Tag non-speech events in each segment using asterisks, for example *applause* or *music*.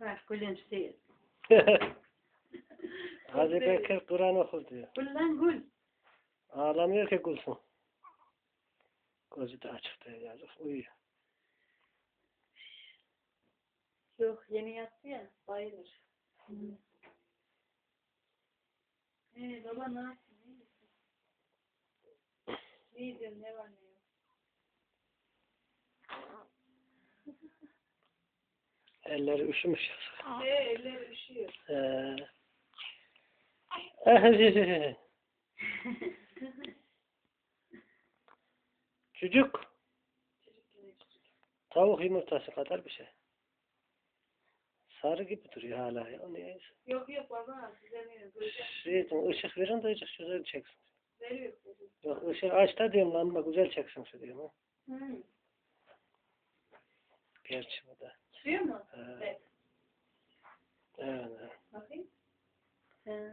Bak gülümseyiz. *laughs* Hacı Bekir Kur'an okur diyor. Gül lan gül. Ağlamıyor ki kulsun. Gözü de açık diyor yazık. Uyuyor. Yok yeni yattı ya bayılır. Ee, baba ne yaptın? İyi diyorum ne var ne yok. *laughs* Elleri üşümüş yazık. Ee, eller üşüyor. Ee, eh, Çocuk. Çocuk yine çocuk. Tavuk yumurtası kadar bir şey. Sarı gibi duruyor hala ya. Neyse. Yok yok baba düzeliyor. Şey, ışık verin de ışık güzel çeksin. veriyor. Yok ışık aç da diyorum lamba güzel çeksin şu diyorum. ha. Hı. Gerçi bu da. Çıkıyor mu? Ee, Evet. evet. Bakayım.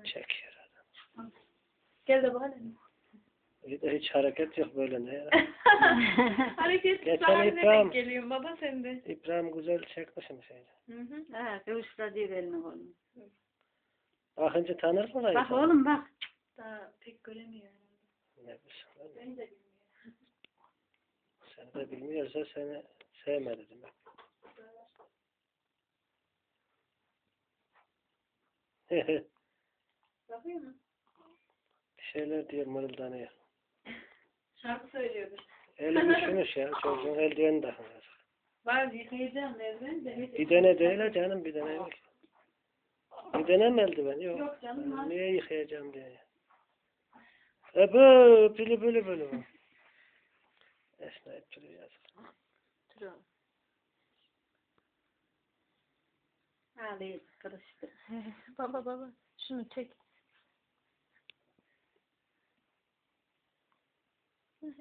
Çekiyor adam. Gel de bakalım. Hiç hareket yok böyle ne ya. *laughs* Hareket Geçen İbrahim- denk geliyorsun baba sen de. İbrahim güzel çekmişim şeyi. Hı hı. Ha, kıvışla değil elini kolunu. Bakınca tanır mı? Bak oğlum bak. Daha pek göremiyor herhalde. Ne bilsin. Beni de bilmiyor. Seni de bilmiyorsa seni sevmedi demek. *laughs* Bakıyor mu? bir şeyler diyor mırıldanıyor. Şarkı söylüyordur. Eli *laughs* üşümüş ya. Çocuğun eldiveni takmıyor. Var yıkayacağım elden de. Bir tane değil ha canım bir yok. Bir tane mi eldiven? Yok. Yok canım var. Niye yıkayacağım diye. E bu pili pili pili. *laughs* Esnayıp duruyor yazık. Dur Ağlayıp karıştı. *laughs* baba baba şunu çek.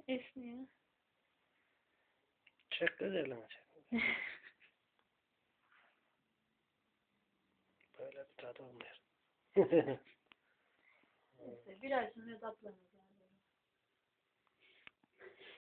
Esniyor. Çek elini çek. *laughs* Böyle bir tadı olmuyor. Neyse *laughs* bir ay sonra tatlanır.